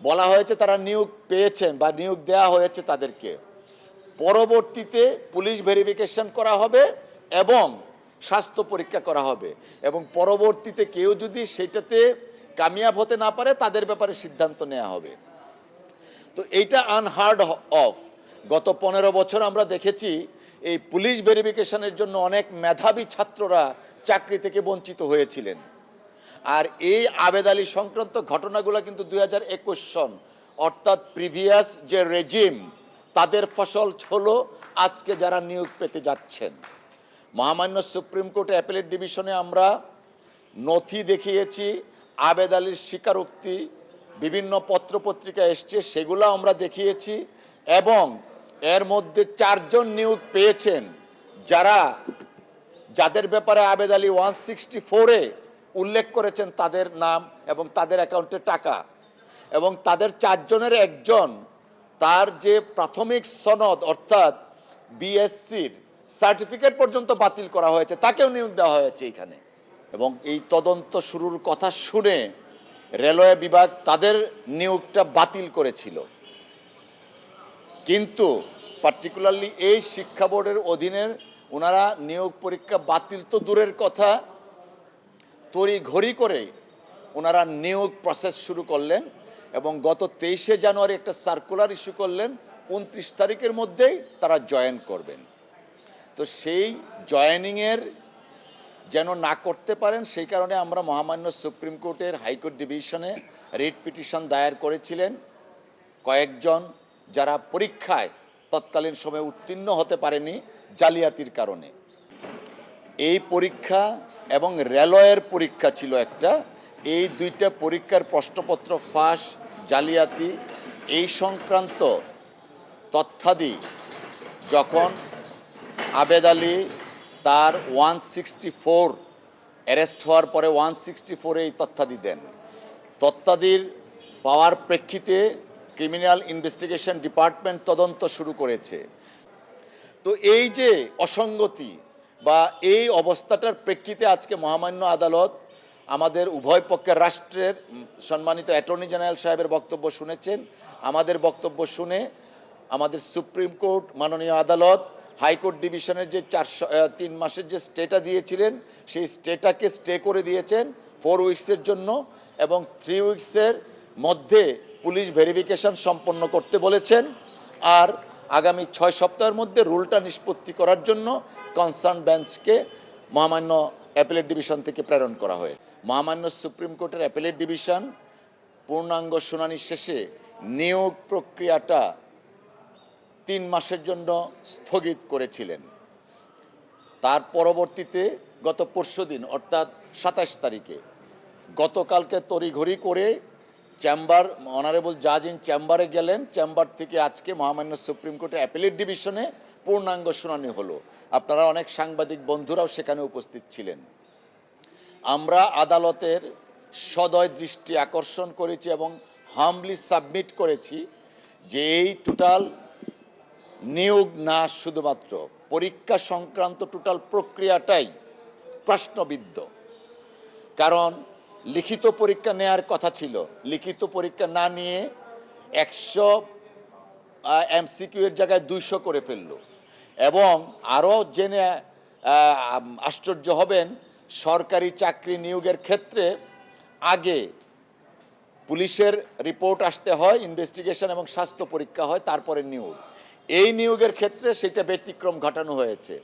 বলা হয়েছে তারা নিয়োগ পেয়েছেন বা নিয়োগ দেওয়া হয়েছে তাদেরকে। পরবর্তীতে পুলিশ ভেরিফিকেশন করা হবে এবং স্বাস্থ্য পরীক্ষা করা হবে এবং পরবর্তীতে কেউ যদি সেটাতে কামিয়াব হতে না পারে তাদের ব্যাপারে সিদ্ধান্ত নেওয়া হবে। তো এইটা আনহার্ড অফ গত পনেরো বছর আমরা দেখেছি এই পুলিশ ভেরিফিকেশনের জন্য অনেক মেধাবী ছাত্ররা চাকরি থেকে বঞ্চিত হয়েছিলেন। আর এই আবেদ আলী সংক্রান্ত ঘটনাগুলো কিন্তু দুই হাজার একুশ সন। অর্থাৎ প্রিভিয়াস যে রেজিম তাদের ফসল হলো আজকে যারা নিয়োগ পেতে যাচ্ছেন। মহামান্য সুপ্রিম কোর্ট অ্যাপেলেট ডিভিশনে আমরা নথি দেখিয়েছি, আবেদ আলীর স্বীকারোক্তি, বিভিন্ন পত্রপত্রিকা এসছে, সেগুলো আমরা দেখিয়েছি এবং এর মধ্যে চারজন নিয়োগ পেয়েছেন। যারা, যাদের ব্যাপারে আবেদ আলী ওয়ান সিক্সটি ফোরে উল্লেখ করেছেন তাদের নাম এবং তাদের অ্যাকাউন্টে টাকা এবং তাদের চারজনের একজন, তার যে প্রাথমিক সনদ অর্থাৎ বিএসসির সার্টিফিকেট পর্যন্ত বাতিল করা হয়েছে, তাকেও নিয়োগ দেওয়া হয়েছে এখানে। এবং এই তদন্ত শুরুর কথা শুনে রেলওয়ে বিভাগ তাদের নিয়োগটা বাতিল করেছিল। কিন্তু পার্টিকুলারলি এই শিক্ষা বোর্ডের অধীনের ওনারা নিয়োগ পরীক্ষা বাতিল তো দূরের কথা তড়ি ঘড়ি করে ওনারা নিয়োগ প্রসেস শুরু করলেন এবং গত তেইশে জানুয়ারি একটা সার্কুলার ইস্যু করলেন, উনত্রিশ তারিখের মধ্যেই তারা জয়েন করবেন। তো সেই জয়েনিংয়ের যেন না করতে পারেন, সেই কারণে আমরা মহামান্য সুপ্রিম কোর্টের হাইকোর্ট ডিভিশনে রিট পিটিশন দায়ের করেছিলেন। কয়েকজন যারা পরীক্ষায় তৎকালীন সময়ে উত্তীর্ণ হতে পারেনি জালিয়াতির কারণে। এই পরীক্ষা এবং রেলওয়ের পরীক্ষা ছিল একটা। এই দুইটা পরীক্ষার প্রশ্নপত্র ফাঁস, জালিয়াতি, এই সংক্রান্ত তথ্যাদি যখন আবেদ আলী তার ওয়ান সিক্সটি ফোর অ্যারেস্ট হওয়ার পরে ওয়ান সিক্সটি ফোরে এই তথ্যাদি দেন। তথ্যাদির পাওয়ার প্রেক্ষিতে ক্রিমিনাল ইনভেস্টিগেশন ডিপার্টমেন্ট তদন্ত শুরু করেছে। তো এই যে অসঙ্গতি বা এই অবস্থাটার প্রেক্ষিতে আজকে মহামান্য আদালত আমাদের উভয় পক্ষের রাষ্ট্রের সম্মানিত অ্যাটর্নি জেনারেল সাহেবের বক্তব্য শুনেছেন। আমাদের বক্তব্য শুনে আমাদের সুপ্রিম কোর্ট, মাননীয় আদালত, হাইকোর্ট ডিভিশনের যে চারশো তিন মাসের যে স্টেটা দিয়েছিলেন, সেই স্টেটাকে স্টে করে দিয়েছেন ফোর উইকসের জন্য এবং থ্রি উইকসের মধ্যে পুলিশ ভেরিফিকেশন সম্পন্ন করতে বলেছেন। আর আগামী ছয় সপ্তাহের মধ্যে রুলটা নিষ্পত্তি করার জন্য কনসার্ন বেঞ্চকে মহামান্য অ্যাপেলেট ডিভিশন থেকে প্রেরণ করা হয় মহামান্য সুপ্রিম কোর্টের অ্যাপেলেট ডিভিশন পূর্ণাঙ্গ শুনানি শেষে নিয়োগ প্রক্রিয়াটা তিন মাসের জন্য স্থগিত করেছিলেন। তার পরবর্তীতে গত পরশু দিন, অর্থাৎ সাতাশ তারিখে, গতকালকে তড়িঘড়ি করে চেম্বার, অনারেবল জাজ ইন চেম্বারে গেলেন। চেম্বার থেকে আজকে মহামান্য সুপ্রিম কোর্টের অ্যাপেলেট ডিভিশনে পূর্ণাঙ্গ শুনানি হলো। আপনারা অনেক সাংবাদিক বন্ধুরাও সেখানে উপস্থিত ছিলেন। আমরা আদালতের সদয় দৃষ্টি আকর্ষণ করেছি এবং হামলি সাবমিট করেছি যে এই টোটাল নিয়োগ না শুধুমাত্র, পরীক্ষা সংক্রান্ত টোটাল প্রক্রিয়াটাই প্রশ্নবিদ্ধ। কারণ লিখিত পরীক্ষা নেয়ার কথা ছিল। লিখিত পরীক্ষা না নিয়ে একশো এমসিকিউ এর জায়গায় দুইশো করে ফেলল। এবং আরও জেনে আশ্চর্য হবেন, সরকারি চাকরি নিয়োগের ক্ষেত্রে আগে পুলিশের রিপোর্ট আসতে হয়, ইনভেস্টিগেশন এবং স্বাস্থ্য পরীক্ষা হয়, তারপরে নিয়োগ। এই নিয়োগের ক্ষেত্রে সেটা ব্যতিক্রম ঘটানো হয়েছে।